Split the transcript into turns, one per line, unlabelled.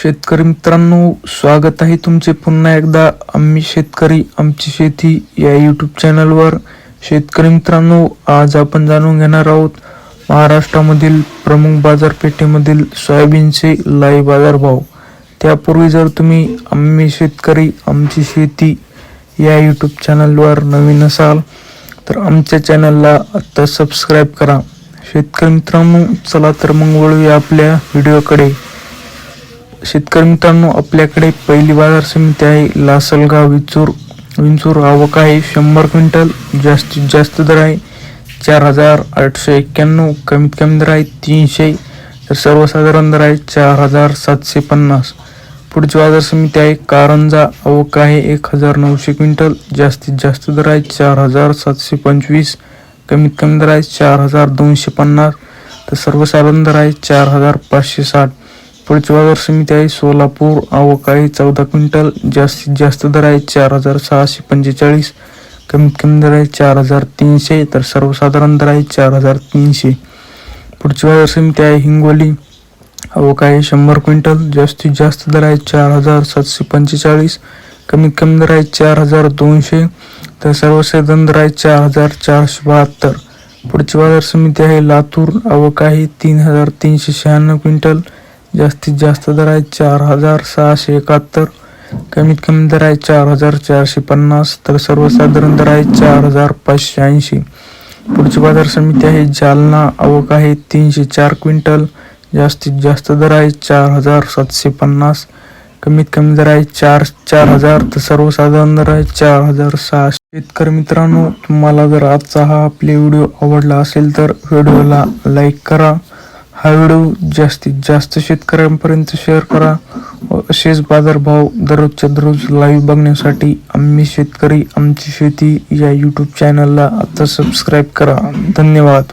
शेतकरी मित्रांनो स्वागत आहे तुमचे पुन्हा एकदा. आम्ही शेतकरी आमची शेती या यूट्यूब चॅनलवर शेतकरी मित्रांनो आज आपण जाणून घेणार आहोत महाराष्ट्रामधील प्रमुख बाजारपेठेमधील सोयाबीनचे लाई बाजारभाव. त्यापूर्वी जर तुम्ही आम्ही शेतकरी आमची शेती या यूट्यूब चॅनलवर नवीन असाल तर आमच्या चॅनलला आत्ता सबस्क्राईब करा. शेतकरी मित्रांनो चला तर मग वळूया आपल्या व्हिडिओकडे शेतकरी मित्रांनो आपल्याकडे पहिली बाजार समिती आहे. लासलगाव विंचूर विंचूर आवक आहे. शंभर क्विंटल जास्तीत जास्त दर आहे. चार हजार आठशे एक्क्याण्णव कमीत कमी दर आहे तीनशे. तर सर्वसाधारण दर आहे चार हजार सातशे पन्नास. पुढची बाजार समिती आहे. कारंजा आवक आहे एक हजार नऊशे क्विंटल जास्तीत जास्त दर आहे चार हजार सातशे पंचवीस. कमीत कमी दर आहे चार हजार दोनशे पन्नास. तर सर्वसाधारण दर आहे चार हजार पाचशे साठ. पुढची बाजार समिती आहे सोलापूर अवकाळी चौदा क्विंटल जास्तीत जास्त दर आहे चार हजार सहाशे पंचेचाळीस कमीत कमी दर आहे चार हजार तीनशे तर सर्वसाधारण दर आहे चार हजार तीनशे. पुढची बाजार समिती आहे हिंगोली अवकाळी शंभर क्विंटल जास्तीत जास्त दर आहे चार हजार सातशे पंचेचाळीस कमीत कमी दर आहे चार हजार दोनशे तर सर्वसाधारण दर आहे चार हजार चारशे बहात्तर. पुढची बाजार समिती आहे लातूर अवकाळी तीन हजार तीनशे शहाण्णव क्विंटल जास्तीत जास्त दर आहे चार हजार सहाशे एकाहत्तर कमीत कमी दर आहे चार हजार चारशे पन्नास तर सर्वसाधारण दर आहे चार हजार पाचशे ऐंशी. पुढची बाजार समिती आहे जालना. आवक आहे तीनशे चार क्विंटल. जास्तीत जास्त दर आहे चार हजार सातशे पन्नास कमीत कमी दर आहे चार चार हजार तर सर्वसाधारण दर आहे चार हजार सहाशे. शेतकरी मित्रांनो तुम्हाला जर आजचा हा आपले व्हिडिओ आवडला असेल तर व्हिडिओला लाईक करा. हा व्हिडिओ जास्तीत जास्त शेतकऱ्यांपर्यंत शेअर करा. व असेच बाजारभाव दररोजच्या दररोज लाईव्ह बघण्यासाठी आम्ही शेतकरी आमची शेती या यूट्यूब चॅनलला आता सबस्क्राईब करा. धन्यवाद.